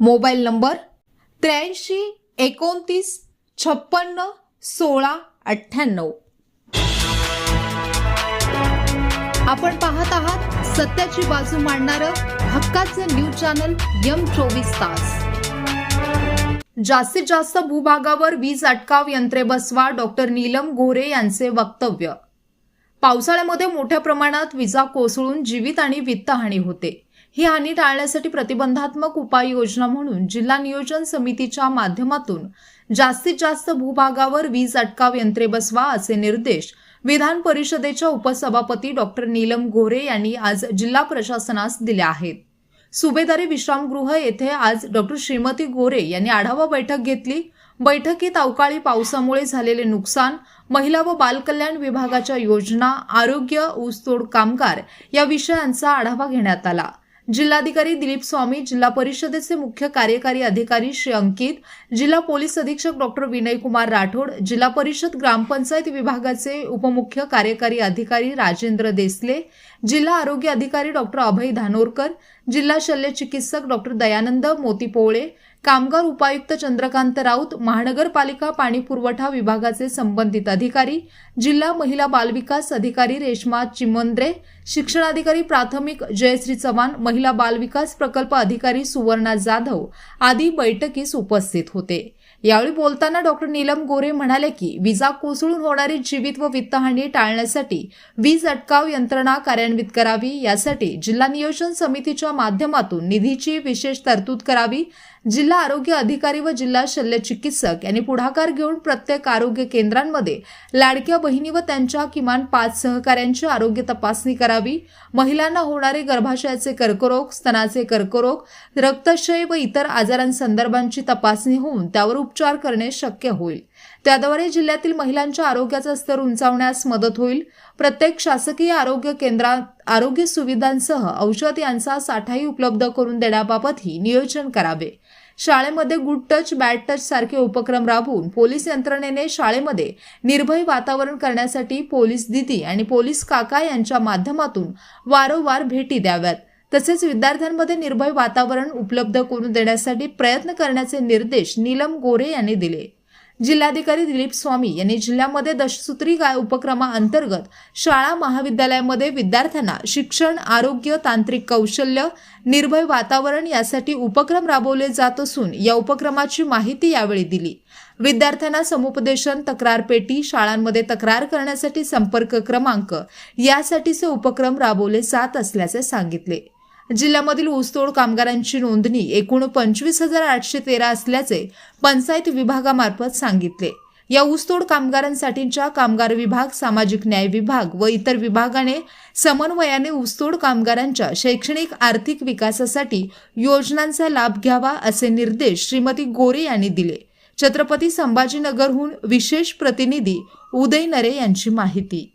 Mobile number त्र्याऐंशी एकोणतीस छप्पन्न सोळा अठ्ठ्याण्णव. आपण पाहत आहात सत्याची बाजू मांडणारं हक्काचं न्यूज चॅनल यम चोवीस तास. जास्तीत जास्त भूभागावर वीज अटकाव यंत्रे बसवा डॉक्टर नीलम गोरे यांचे वक्तव्य. पावसाळ्यामध्ये मोठ्या प्रमाणात विजा कोसळून जीवित आणि वित्तहानी होते. ही हानी टाळण्यासाठी प्रतिबंधात्मक उपाययोजना म्हणून जिल्हा नियोजन समितीच्या माध्यमातून जास्तीत जास्त भूभागावर वीज अटकाव यंत्रे बसवा असे निर्देश विधान परिषदेच्या उपसभापती डॉक्टर नीलम गोरे यांनी आज जिल्हा प्रशासनास दिले आहेत. सुभेदारी विश्रामगृह येथे आज डॉक्टर श्रीमती गोरे यांनी आढावा बैठक घेतली. बैठकीत अवकाळी पावसामुळे झालेले नुकसान महिला व बालकल्याण विभागाच्या योजना आरोग्य ऊसतोड कामगार या विषयांचा आढावा घेण्यात आला. जिल्हाधिकारी दिलीप स्वामी जिल्हा परिषदेचे मुख्य कार्यकारी अधिकारी श्री अंकित जिल्हा पोलीस अधीक्षक डॉक्टर विनयकुमार राठोड जिल्हा परिषद ग्रामपंचायत विभागाचे उपमुख्य कार्यकारी अधिकारी राजेंद्र देसले जिल्हा आरोग्य अधिकारी डॉक्टर अभय धानोरकर जिल्हा शल्य चिकित्सक डॉक्टर दयानंद मोतीपोळे कामगार उपायुक्त चंद्रकांत राऊत महानगरपालिका पाणी पुरवठा विभागाचे संबंधित अधिकारी जिल्हा महिला बालविकास अधिकारी रेश्मा चिमंद्रे शिक्षणाधिकारी प्राथमिक जयश्री चव्हाण महिला बालविकास प्रकल्प अधिकारी सुवर्णा जाधव आदी बैठकीस उपस्थित होते. यावेळी बोलताना डॉक्टर नीलम गोरे म्हणाले की विजा कोसळून होणारी जीवित व वित्तहानी टाळण्यासाठी वीज अटकाव यंत्रणा कार्यान्वित करावी यासाठी जिल्हा नियोजन समितीच्या माध्यमातून निधीची विशेष तरतूद करावी जिल्हा आरोग्य अधिकारी व जिल्हा शल्य चिकित्सक यांनी पुढाकार घेऊन प्रत्येक आरोग्य केंद्रांमध्ये लाडक्या बहिणी व त्यांच्या किमान पाच सहकाऱ्यांची आरोग्य तपासणी करावी. महिलांना होणारे गर्भाशयाचे कर्करोग स्तनाचे कर्करोग रक्तक्षय व इतर आजारांसंदर्भांची तपासणी होऊन त्यावर उपचार करणे शक्य होईल. त्याद्वारे जिल्ह्यातील महिलांच्या आरोग्याचा स्तर उंचावण्यास मदत होईल. प्रत्येक शासकीय आरोग्य केंद्रात आरोग्य सुविधांसह औषध यांचा साठाही उपलब्ध करून देण्याबाबतही नियोजन करावे. शाळेमध्ये गुड टच बॅड टच सारखे उपक्रम राबवून पोलीस यंत्रणेने शाळेमध्ये निर्भय वातावरण करण्यासाठी पोलीस दिदी आणि पोलीस काका यांच्या माध्यमातून वारंवार भेटी द्याव्यात. तसेच विद्यार्थ्यांमध्ये निर्भय वातावरण उपलब्ध करून देण्यासाठी प्रयत्न करण्याचे निर्देश नीलम गोरे यांनी दिले. जिल्हाधिकारी दिलीप स्वामी यांनी जिल्ह्यामध्ये दशसूत्री गाय उपक्रमाअंतर्गत शाळा महाविद्यालयामध्ये विद्यार्थ्यांना शिक्षण आरोग्य तांत्रिक कौशल्य निर्भय वातावरण यासाठी उपक्रम राबवले जात असून या उपक्रमाची माहिती यावेळी दिली. विद्यार्थ्यांना समुपदेशन तक्रार पेटी शाळांमध्ये तक्रार करण्यासाठी संपर्क क्रमांक यासाठीचे उपक्रम राबवले जात असल्याचे सांगितले. जिल्ह्यामधील ऊसतोड कामगारांची नोंदणी एकूण पंचवीस हजार आठशे तेरा असल्याचे पंचायत विभागामार्फत सांगितले. या ऊसतोड कामगारांसाठीच्या कामगार विभाग सामाजिक न्याय विभाग व इतर विभागाने समन्वयाने ऊसतोड कामगारांच्या शैक्षणिक आर्थिक विकासासाठी योजनांचा लाभ घ्यावा असे निर्देश श्रीमती गोरे यांनी दिले. छत्रपती संभाजीनगरहून विशेष प्रतिनिधी उदय नरे यांची माहिती.